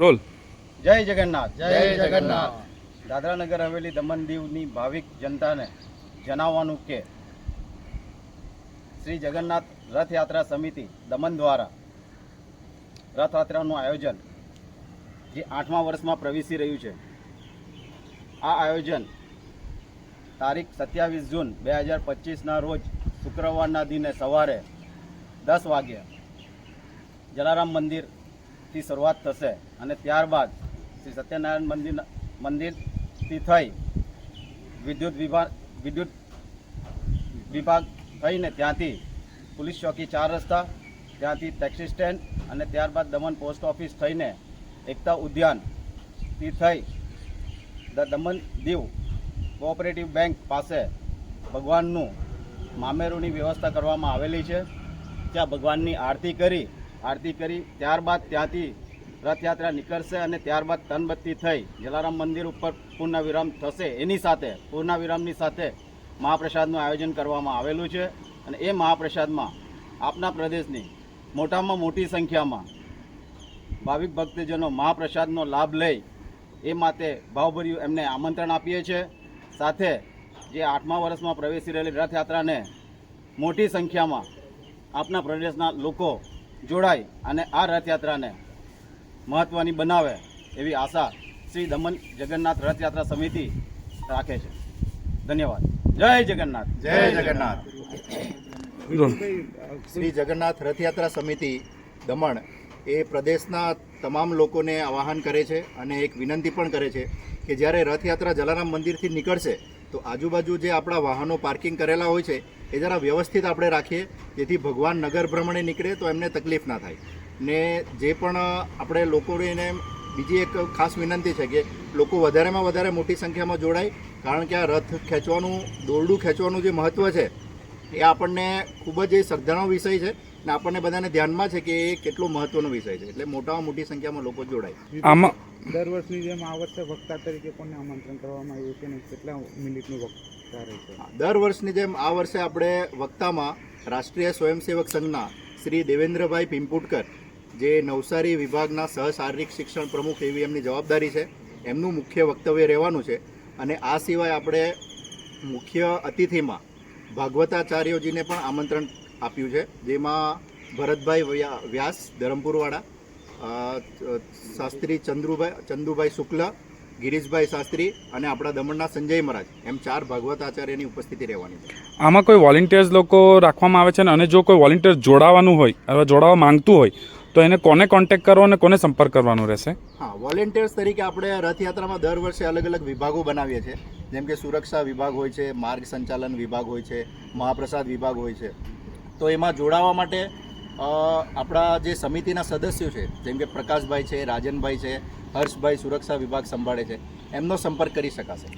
Role જય જગન્નાથ જય જગન્નાથ. દાદરાનગર હવેલી દમણ દીવની ભાવિક જનતાને જણાવવાનું કે શ્રી જગન્નાથ રથયાત્રા સમિતિ દમણ દ્વારા રથયાત્રાનું આયોજન જે આઠમા વર્ષમાં પ્રવેશી રહ્યું છે આ આયોજન તારીખ સત્યાવીસ જૂન બે હજાર પચીસના રોજ શુક્રવારના દિને સવારે દસ વાગ્યે જલારામ મંદિરથી શરૂઆત થશે અને ત્યારબાદ શ્રી સત્યનારાયણ મંદિર મંદિરથી થઈ વિદ્યુત વિભાગ વિદ્યુત વિભાગ થઈને ત્યાંથી પોલીસ ચોકી ચાર રસ્તા, ત્યાંથી ટેક્સી સ્ટેન્ડ અને ત્યારબાદ દમણ પોસ્ટ ઓફિસ થઈને એકતા ઉદ્યાનથી થઈ દ, દમણ દીવ કોઓપરેટિવ બેંક પાસે ભગવાનનું મામેરુની વ્યવસ્થા કરવામાં આવેલી છે. ત્યાં ભગવાનની આરતી કરી આરતી કરી, ત્યારબાદ ત્યાંથી રથયાત્રા નીકળશે અને ત્યારબાદ તનબત્તી થઈ, જલારામ મંદિર ઉપર પૂર્ણવિરામ થશે. એની સાથે, પૂર્ણવિરામની સાથે મહાપ્રસાદનું આયોજન કરવામાં આવેલું છે અને એ મહાપ્રસાદમાં આપના પ્રદેશની મોટામાં મોટી સંખ્યામાં ભાવિક ભક્તજનો મહાપ્રસાદનો લાભ લઈ એ માટે ભાવભર્યું એમને આમંત્રણ આપીએ છીએ સાથે જે આઠમા વર્ષમાં પ્રવેશી રહેલી રથયાત્રાને મોટી સંખ્યામાં આપના પ્રદેશના લોકો જોડાય અને આ રથયાત્રાને મહત્ત્વની બનાવે એવી આશા શ્રી દમન જગન્નાથ રથયાત્રા સમિતિ રાખે છે. ધન્યવાદ. જય જગન્નાથ. જય જગન્નાથ. શ્રી જગન્નાથ રથયાત્રા સમિતિ દમણ એ પ્રદેશના તમામ લોકોને આવાહન કરે છે અને એક વિનંતી પણ કરે છે કે જ્યારે રથયાત્રા જલારામ મંદિરથી નીકળશે, તો આજુબાજુ જે આપણા વાહનો પાર્કિંગ કરેલા હોય છે એ જરા વ્યવસ્થિત આપણે રાખીએ. જેથી ભગવાન નગર ભ્રમણે નીકળે તો એમને તકલીફ ના થાય. ને જે પણ આપણે લોકોને એને બીજી એક ખાસ વિનંતી છે કે લોકો વધારેમાં વધારે મોટી સંખ્યામાં જોડાય. કારણ કે આ રથ ખેંચવાનું દોરડું ખેંચવાનું જે મહત્ત્વ છે એ આપણને ખૂબ જ એ શ્રદ્ધાનો વિષય છે ને આપણને બધાને ધ્યાનમાં છે કે એ કેટલો મહત્વનો વિષય છે. એટલે મોટામાં મોટી સંખ્યામાં લોકો જોડાય. આમાં દર વર્ષની જેમ આ વર્ષે વક્તા તરીકે કોને આમંત્રણ કરવામાં આવ્યું છે ને? કેટલા મિનિટનું વક્તા? રહેશે દર વર્ષની જેમ આ વર્ષે આપણે વક્તામાં રાષ્ટ્રીય સ્વયંસેવક સંઘના શ્રી દેવેન્દ્રભાઈ પિંપુટકર, જે નવસારી વિભાગના સહ શારીરિક શિક્ષણ પ્રમુખ એવી એમની જવાબદારી છે, એમનું મુખ્ય વક્તવ્ય રહેવાનું છે. અને આ સિવાય આપણે મુખ્ય અતિથિમાં ભાગવતાચાર્યોજીને પણ આમંત્રણ આપ્યું છે, જેમાં ભરતભાઈ વ્યાસ ધરમપુરવાળા શાસ્ત્રી ચંદ્રુભાઈ ચંદુભાઈ શુક્લ ગિરીશભાઈ શાસ્ત્રી અને આપણા દમણના સંજય મહારાજ એમ ચાર ભાગવત આચાર્યની ઉપસ્થિતિ રહેવાની છે. આમાં કોઈ વોલેન્ટિયર્સ લોકો રાખવામાં આવે છે ને? અને જો કોઈ વોલેન્ટિયર જોડાવાનું હોય અથવા જોડાવા માંગતું હોય તો એને કોને કોન્ટેક્ટ કરવો અને કોને સંપર્ક કરવાનો રહેશે? હા વોલેન્ટિયર્સ તરીકે આપણે રથયાત્રામાં દર વર્ષે અલગ અલગ વિભાગો બનાવીએ છીએ. જેમ કે સુરક્ષા વિભાગ હોય છે માર્ગ સંચાલન વિભાગ હોય છે મહાપ્રસાદ વિભાગ હોય છે. તો એમાં જોડાવા માટે આપણા જે સમિતિના સદસ્યો છે જેમ કે પ્રકાશભાઈ છે રાજનભાઈ છે હર્ષભાઈ સુરક્ષા વિભાગ સંભાળે છે. એમનો સંપર્ક કરી શકાશે.